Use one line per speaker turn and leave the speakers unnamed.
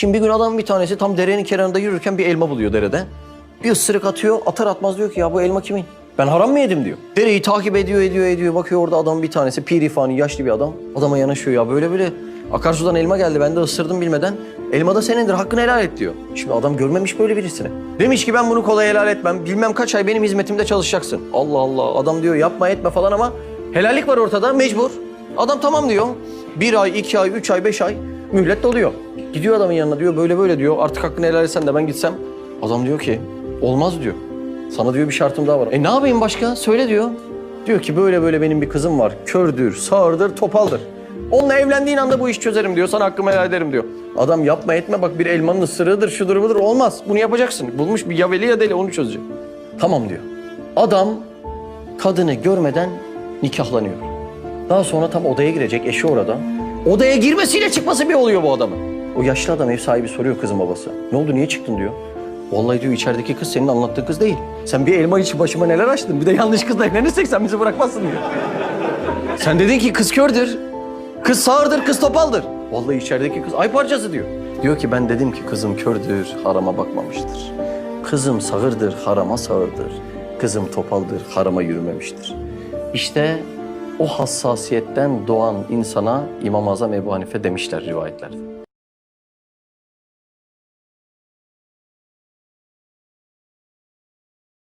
Şimdi bir gün adam bir tanesi tam derenin kenarında yürürken bir elma buluyor derede. Bir ısırık atıyor, atar atmaz diyor ki ya bu elma kimin? Ben haram mı yedim diyor. Dereyi takip ediyor, ediyor, ediyor. Bakıyor orada adam bir tanesi, pirifani, yaşlı bir adam. Adama yanaşıyor ya böyle böyle akarsudan elma geldi. Ben de ısırdım bilmeden. Elma da senindir, hakkını helal et diyor. Şimdi adam görmemiş böyle birisini. Demiş ki ben bunu kolay helal etmem. Bilmem kaç ay benim hizmetimde çalışacaksın. Allah Allah. Adam diyor yapma etme falan ama helallik var ortada, mecbur. Adam tamam diyor. Bir ay, iki ay, üç ay, beş ay mühlet doluyor. Gidiyor adamın yanına diyor böyle böyle diyor. Artık hakkını helal etsen de ben gitsem. Adam diyor ki olmaz diyor. Sana diyor bir şartım daha var. E ne yapayım başka? Söyle diyor. Diyor ki böyle böyle benim bir kızım var. Kördür, sağırdır, topaldır. Onunla evlendiğin anda bu işi çözerim diyor. Sana hakkımı helal ederim diyor. Adam yapma etme bak bir elmanın ısırığıdır, şudur budur. Olmaz. Bunu yapacaksın. Bulmuş bir ya veli ya deli onu çözecek. Tamam diyor. Adam kadını görmeden nikahlanıyor. Daha sonra tam odaya girecek eşi orada. Odaya girmesiyle çıkması bir oluyor bu adamın. O yaşlı adam ev sahibi soruyor kızın babası. Ne oldu niye çıktın diyor. Vallahi diyor içerideki kız senin anlattığın kız değil. Sen bir elma için başıma neler açtın. Bir de yanlış kızla evlenirsek sen bizi bırakmazsın diyor. Sen dedin ki kız kördür. Kız sağırdır, kız topaldır. Vallahi içerideki kız ay parçası diyor. Diyor ki ben dedim ki kızım kördür, harama bakmamıştır. Kızım sağırdır, harama sağırdır. Kızım topaldır, harama yürümemiştir. İşte o hassasiyetten doğan insana İmam-ı Azam Ebu Hanife demişler rivayetlerde.